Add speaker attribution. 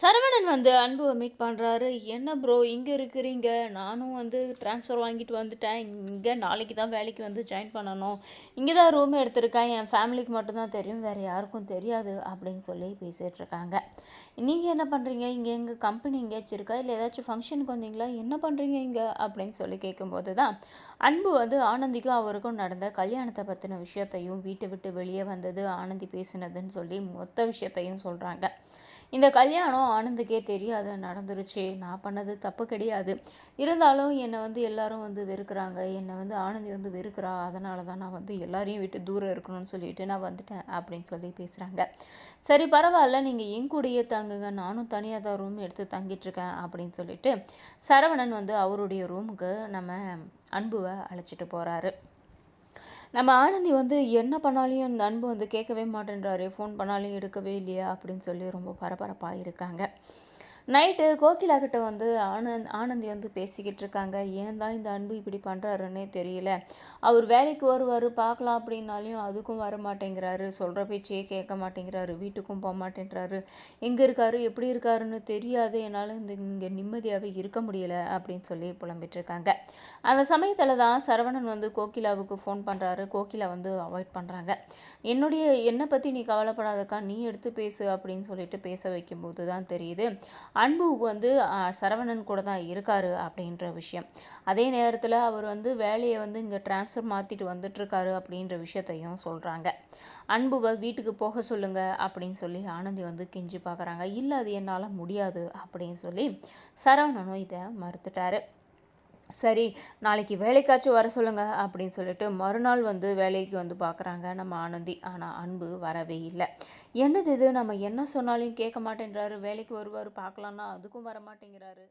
Speaker 1: சரவணன் வந்து அன்புவை மீட் பண்ணுறாரு என்ன ப்ரோ இங்கே இருக்கிறீங்க? நானும் வந்து ட்ரான்ஸ்ஃபர் வாங்கிட்டு வந்துட்டேன். இங்கே நாளைக்கு தான் வேலைக்கு வந்து ஜாயின் பண்ணணும். இங்கே தான் ரூம் எடுத்திருக்கேன். என் ஃபேமிலிக்கு மட்டும்தான் தெரியும். வேறு யாருக்கும் தெரியாது அப்படின்னு சொல்லி பேசிகிட்ருக்காங்க நீங்கள் என்ன பண்ணுறீங்க இங்கே எங்கள் கம்பெனி எங்கேயாச்சும் இருக்கா? இல்லை ஏதாச்சும் ஃபங்க்ஷனுக்கு வந்தீங்களா? என்ன பண்ணுறீங்க இங்கே? அப்படின்னு சொல்லி கேட்கும்போது தான் அன்பு வந்து ஆனந்திக்கும் அவருக்கும் நடந்த கல்யாணத்தை பற்றின விஷயத்தையும் வீட்டை விட்டு வெளியே வந்தது ஆனந்தி பேசினதுன்னு சொல்லி மொத்த விஷயத்தையும் சொல்கிறாங்க இந்த கல்யாணம் ஆனந்துக்கே தெரியாது நடந்துருச்சு. நான் பண்ணது தப்பு கிடையாது. இருந்தாலும் என்னை வந்து எல்லாரும் வந்து வெறுக்கிறாங்க. என்னை வந்து ஆனந்தி வந்து வெறுக்கிறா. அதனால தான் நான் வந்து எல்லாரையும் விட்டு தூரம் இருக்கணும்னு சொல்லிட்டு நான் வந்துட்டேன் அப்படின்னு சொல்லி பேசுகிறாங்க சரி பரவாயில்ல. நீங்கள் என் கூடயே தங்குங்க. நானும் தனியாக தான் ரூம் எடுத்து தங்கிட்டுருக்கேன் அப்படின்னு சொல்லிட்டு சரவணன் வந்து அவருடைய ரூமுக்கு நம்ம அன்புவை அழைச்சிட்டு போகிறாரு நம்ம ஆனந்தி வந்து என்ன பண்ணாலையும் இந்த அன்பு வந்து கேட்கவே மாட்டேன்றாரு. ஃபோன் பண்ணாலையும் எடுக்கவே இல்லையா? அப்படின்னு சொல்லி ரொம்ப பரபரப்பாக இருக்காங்க நைட்டு கோகிலா கிட்ட வந்து ஆனந்த் ஆனந்தி வந்து பேசிக்கிட்டு இருக்காங்க. ஏன் தான் இந்த அன்பு இப்படி பண்ணுறாருன்னே தெரியல. அவர் வேலைக்கு வருவார் பார்க்கலாம் அப்படின்னாலையும் அதுக்கும் வர மாட்டேங்கிறாரு. சொல்கிற பேச்சையே கேட்க மாட்டேங்கிறாரு. வீட்டுக்கும் போக மாட்டேன்றாரு. எங்கே இருக்காரு எப்படி இருக்காருன்னு தெரியாது என்னால் இந்த இங்கே நிம்மதியாகவே இருக்க முடியல அப்படின்னு சொல்லி புலம்பிட்டுருக்காங்க அந்த சமயத்தில் தான் சரவணன் வந்து கோகிலாவுக்கு ஃபோன் பண்ணுறாரு கோகிலா வந்து அவாய்ட் பண்ணுறாங்க என்னுடைய என்னை பற்றி நீ கவலைப்படாதக்கா நீ எடுத்து பேசு அப்படின்னு சொல்லிட்டு பேச வைக்கும்போது தான் தெரியுது. அன்பு வந்து சரவணன் கூட தான் இருக்காரு அப்படின்ற விஷயம். அதே நேரத்தில் அவர் வந்து வேலையை வந்து இங்கே ட்ரான்ஸ்ஃபர் மாற்றிட்டு வந்துட்டுருக்காரு அப்படின்ற விஷயத்தையும் சொல்கிறாங்க அன்புவை வீட்டுக்கு போக சொல்லுங்க அப்படின்னு சொல்லி ஆனந்தி வந்து கெஞ்சி பார்க்குறாங்க இல்லை அது என்னால் முடியாது அப்படின்னு சொல்லி சரவணனும் இதை மறுத்துட்டாரு. சரி நாளைக்கு வேலைக்காச்சும் வர சொல்லுங்க அப்படின்னு சொல்லிட்டு மறுநாள் வந்து வேலைக்கு வந்து பார்க்குறாங்க நம்ம ஆனந்தி. ஆனால் அன்பு வரவே இல்லை. என்னது இது? நம்ம என்ன சொன்னாலும் கேட்க மாட்டேன்றாரு. வேலைக்கு வருவார் பார்க்கலான்னா அதுக்கும் வர மாட்டேங்கிறாரு